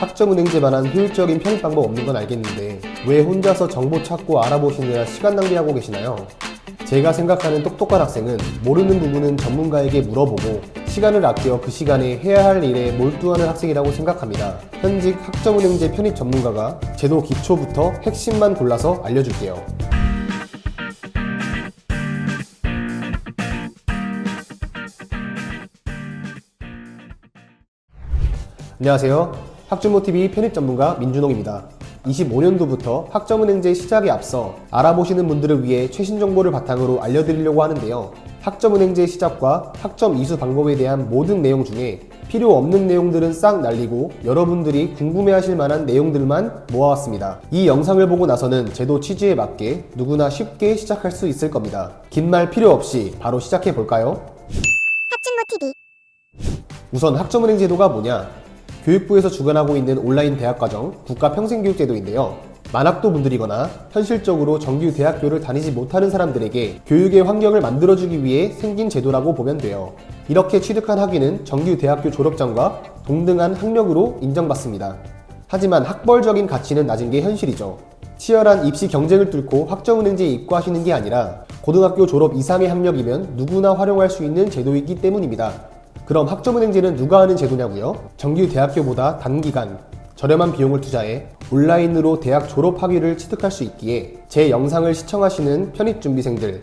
학점은행제만한 효율적인 편입 방법 없는 건 알겠는데 왜 혼자서 정보 찾고 알아보시느라 시간 낭비하고 계시나요? 제가 생각하는 똑똑한 학생은 모르는 부분은 전문가에게 물어보고 시간을 아껴 그 시간에 해야 할 일에 몰두하는 학생이라고 생각합니다. 현직 학점은행제 편입 전문가가 제도 기초부터 핵심만 골라서 알려줄게요. 안녕하세요. 학주모TV 편입 전문가 민준홍입니다. 25년도부터 학점은행제 시작에 앞서 알아보시는 분들을 위해 최신 정보를 바탕으로 알려드리려고 하는데요. 학점은행제 시작과 학점 이수 방법에 대한 모든 내용 중에 필요 없는 내용들은 싹 날리고 여러분들이 궁금해하실 만한 내용들만 모아왔습니다. 이 영상을 보고 나서는 제도 취지에 맞게 누구나 쉽게 시작할 수 있을 겁니다. 긴 말 필요 없이 바로 시작해 볼까요? 학진모 TV 우선 학점은행 제도가 뭐냐? 교육부에서 주관하고 있는 온라인 대학과정 국가평생교육제도인데요. 만학도 분들이거나 현실적으로 정규 대학교를 다니지 못하는 사람들에게 교육의 환경을 만들어주기 위해 생긴 제도라고 보면 돼요. 이렇게 취득한 학위는 정규 대학교 졸업장과 동등한 학력으로 인정받습니다. 하지만 학벌적인 가치는 낮은 게 현실이죠. 치열한 입시 경쟁을 뚫고 학점은행제에 입고하시는 게 아니라 고등학교 졸업 이상의 학력이면 누구나 활용할 수 있는 제도이기 때문입니다. 그럼 학점은행제는 누가 하는 제도냐고요? 정규 대학교보다 단기간 저렴한 비용을 투자해 온라인으로 대학 졸업 학위를 취득할 수 있기에 제 영상을 시청하시는 편입준비생들,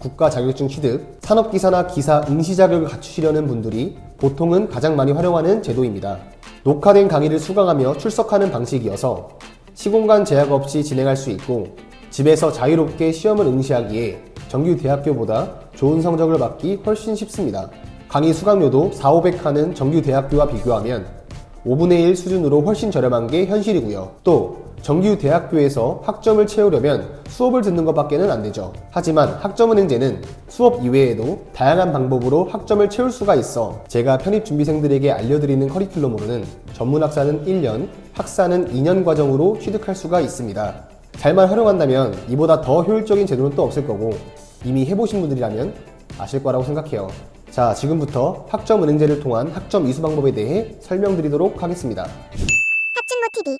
국가 자격증 취득, 산업기사나 기사 응시 자격을 갖추시려는 분들이 보통은 가장 많이 활용하는 제도입니다. 녹화된 강의를 수강하며 출석하는 방식이어서 시공간 제약 없이 진행할 수 있고 집에서 자유롭게 시험을 응시하기에 정규 대학교보다 좋은 성적을 받기 훨씬 쉽습니다. 강의 수강료도 4, 500 하는 정규 대학교와 비교하면 5분의 1 수준으로 훨씬 저렴한 게 현실이고요. 또 정규 대학교에서 학점을 채우려면 수업을 듣는 것밖에는 안 되죠. 하지만 학점은행제는 수업 이외에도 다양한 방법으로 학점을 채울 수가 있어 제가 편입 준비생들에게 알려드리는 커리큘럼으로는 전문학사는 1년, 학사는 2년 과정으로 취득할 수가 있습니다. 잘만 활용한다면 이보다 더 효율적인 제도는 또 없을 거고 이미 해보신 분들이라면 아실 거라고 생각해요. 자, 지금부터 학점 은행제를 통한 학점 이수 방법에 대해 설명드리도록 하겠습니다. 학진모 TV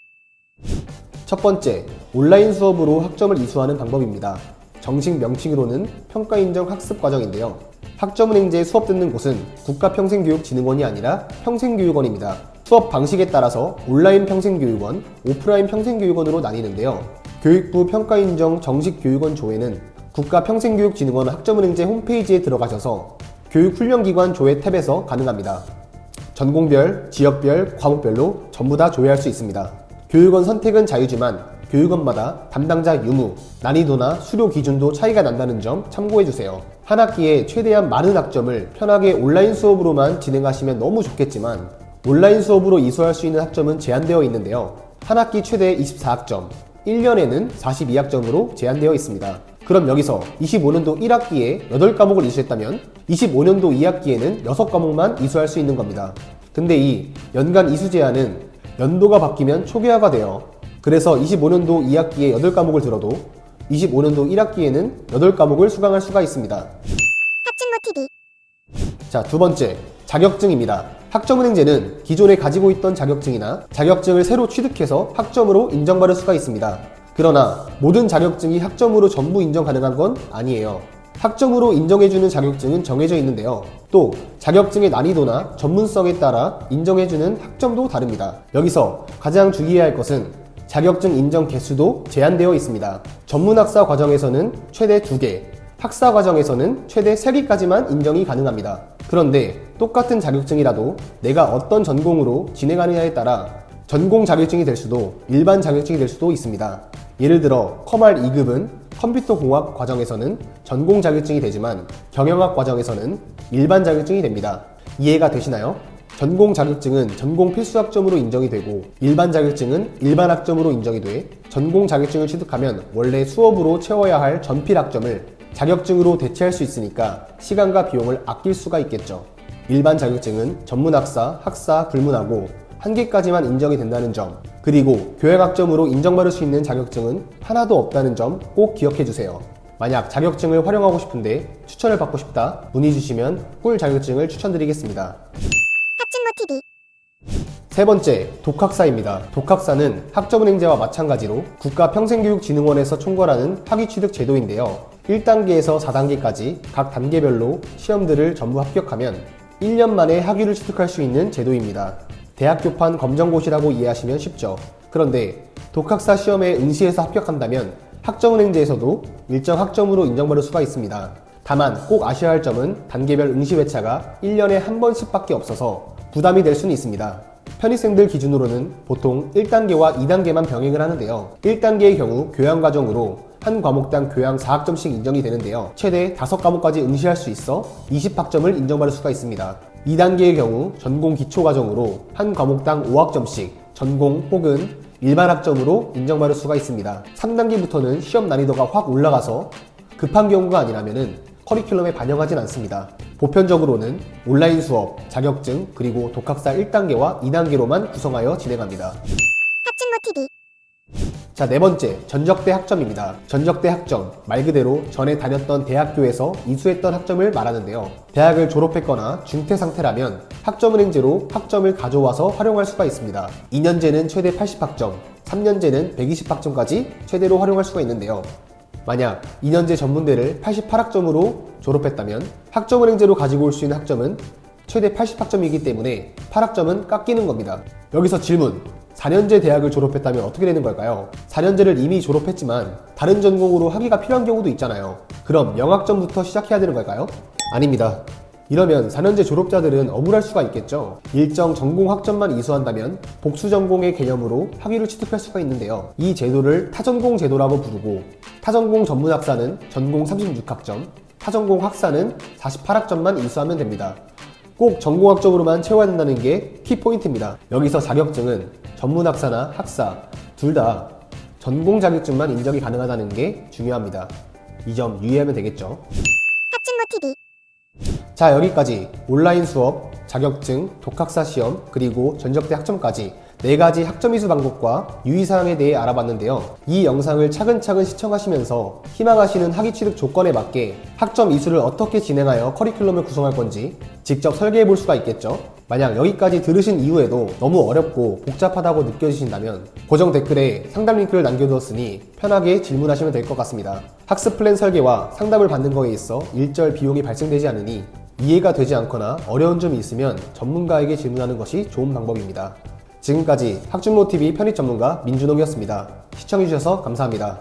첫 번째, 온라인 수업으로 학점을 이수하는 방법입니다. 정식 명칭으로는 평가인정 학습 과정인데요. 학점 은행제 수업 듣는 곳은 국가평생교육진흥원이 아니라 평생교육원입니다. 수업 방식에 따라서 온라인 평생교육원, 오프라인 평생교육원으로 나뉘는데요. 교육부 평가인정 정식 교육원 조회는 국가평생교육진흥원 학점은행제 홈페이지에 들어가셔서 교육훈련기관 조회 탭에서 가능합니다. 전공별, 지역별, 과목별로 전부 다 조회할 수 있습니다. 교육원 선택은 자유지만 교육원마다 담당자 유무, 난이도나 수료 기준도 차이가 난다는 점 참고해주세요. 한 학기에 최대한 많은 학점을 편하게 온라인 수업으로만 진행하시면 너무 좋겠지만 온라인 수업으로 이수할 수 있는 학점은 제한되어 있는데요. 한 학기 최대 24학점, 1년에는 42학점으로 제한되어 있습니다. 그럼 여기서 25년도 1학기에 8과목을 이수했다면 25년도 2학기에는 6과목만 이수할 수 있는 겁니다. 근데 이 연간 이수 제한은 연도가 바뀌면 초기화가 돼요. 그래서 25년도 2학기에 8과목을 들어도 25년도 1학기에는 8과목을 수강할 수가 있습니다. 학진모 TV 자, 두 번째, 자격증입니다. 학점은행제는 기존에 가지고 있던 자격증이나 자격증을 새로 취득해서 학점으로 인정받을 수가 있습니다. 그러나 모든 자격증이 학점으로 전부 인정 가능한 건 아니에요. 학점으로 인정해주는 자격증은 정해져 있는데요. 또 자격증의 난이도나 전문성에 따라 인정해주는 학점도 다릅니다. 여기서 가장 주의해야 할 것은 자격증 인정 개수도 제한되어 있습니다. 전문학사 과정에서는 최대 2개, 학사 과정에서는 최대 3개까지만 인정이 가능합니다. 그런데 똑같은 자격증이라도 내가 어떤 전공으로 진행하느냐에 따라 전공 자격증이 될 수도 일반 자격증이 될 수도 있습니다. 예를 들어 커말 2급은 컴퓨터 공학 과정에서는 전공 자격증이 되지만 경영학 과정에서는 일반 자격증이 됩니다. 이해가 되시나요? 전공 자격증은 전공 필수 학점으로 인정이 되고 일반 자격증은 일반 학점으로 인정이 돼 전공 자격증을 취득하면 원래 수업으로 채워야 할 전필 학점을 자격증으로 대체할 수 있으니까 시간과 비용을 아낄 수가 있겠죠. 일반 자격증은 전문 학사, 학사 불문하고 한 개까지만 인정이 된다는 점, 그리고 교양학점으로 인정받을 수 있는 자격증은 하나도 없다는 점 꼭 기억해 주세요. 만약 자격증을 활용하고 싶은데 추천을 받고 싶다 문의 주시면 꿀 자격증을 추천드리겠습니다. 학진모 TV 세 번째, 독학사입니다. 독학사는 학점은행제와 마찬가지로 국가평생교육진흥원에서 총괄하는 학위취득 제도인데요. 1단계에서 4단계까지 각 단계별로 시험들을 전부 합격하면 1년 만에 학위를 취득할 수 있는 제도입니다. 대학교판 검정고시라고 이해하시면 쉽죠. 그런데 독학사 시험에 응시해서 합격한다면 학점은행제에서도 일정 학점으로 인정받을 수가 있습니다. 다만 꼭 아셔야 할 점은 단계별 응시 회차가 1년에 한 번씩밖에 없어서 부담이 될 수는 있습니다. 편입생들 기준으로는 보통 1단계와 2단계만 병행을 하는데요. 1단계의 경우 교양과정으로 한 과목당 교양 4학점씩 인정이 되는데요. 최대 5과목까지 응시할 수 있어 20학점을 인정받을 수가 있습니다. 2단계의 경우 전공 기초과정으로 한 과목당 5학점씩 전공 혹은 일반 학점으로 인정받을 수가 있습니다. 3단계부터는 시험 난이도가 확 올라가서 급한 경우가 아니라면은 커리큘럼에 반영하진 않습니다. 보편적으로는 온라인 수업, 자격증, 그리고 독학사 1단계와 2단계로만 구성하여 진행합니다. 학진모TV 자, 네 번째, 전적대 학점입니다. 전적대 학점, 말 그대로 전에 다녔던 대학교에서 이수했던 학점을 말하는데요. 대학을 졸업했거나 중퇴 상태라면 학점은행제로 학점을 가져와서 활용할 수가 있습니다. 2년제는 최대 80학점, 3년제는 120학점까지 최대로 활용할 수가 있는데요. 만약 2년제 전문대를 88학점으로 졸업했다면 학점은행제로 가지고 올 수 있는 학점은 최대 80학점이기 때문에 8학점은 깎이는 겁니다. 여기서 질문. 4년제 대학을 졸업했다면 어떻게 되는 걸까요? 4년제를 이미 졸업했지만 다른 전공으로 학위가 필요한 경우도 있잖아요. 그럼 영학점부터 시작해야 되는 걸까요? 아닙니다. 이러면 4년제 졸업자들은 억울할 수가 있겠죠. 일정 전공 학점만 이수한다면 복수 전공의 개념으로 학위를 취득할 수가 있는데요. 이 제도를 타전공 제도라고 부르고 타전공 전문 학사는 전공 36학점, 타전공 학사는 48학점만 이수하면 됩니다. 꼭 전공학점으로만 채워야 된다는 게 키포인트입니다. 여기서 자격증은 전문 학사나 학사 둘 다 전공 자격증만 인정이 가능하다는 게 중요합니다. 이 점 유의하면 되겠죠. 학진모TV 자 여기까지 온라인 수업, 자격증, 독학사 시험, 그리고 전적대 학점까지 네 가지 학점 이수 방법과 유의사항에 대해 알아봤는데요. 이 영상을 차근차근 시청하시면서 희망하시는 학위 취득 조건에 맞게 학점 이수를 어떻게 진행하여 커리큘럼을 구성할 건지 직접 설계해 볼 수가 있겠죠. 만약 여기까지 들으신 이후에도 너무 어렵고 복잡하다고 느껴지신다면 고정 댓글에 상담 링크를 남겨두었으니 편하게 질문하시면 될 것 같습니다. 학습 플랜 설계와 상담을 받는 거에 있어 일절 비용이 발생되지 않으니 이해가 되지 않거나 어려운 점이 있으면 전문가에게 질문하는 것이 좋은 방법입니다. 지금까지 학준모TV 편입 전문가 민준홍이었습니다. 시청해주셔서 감사합니다.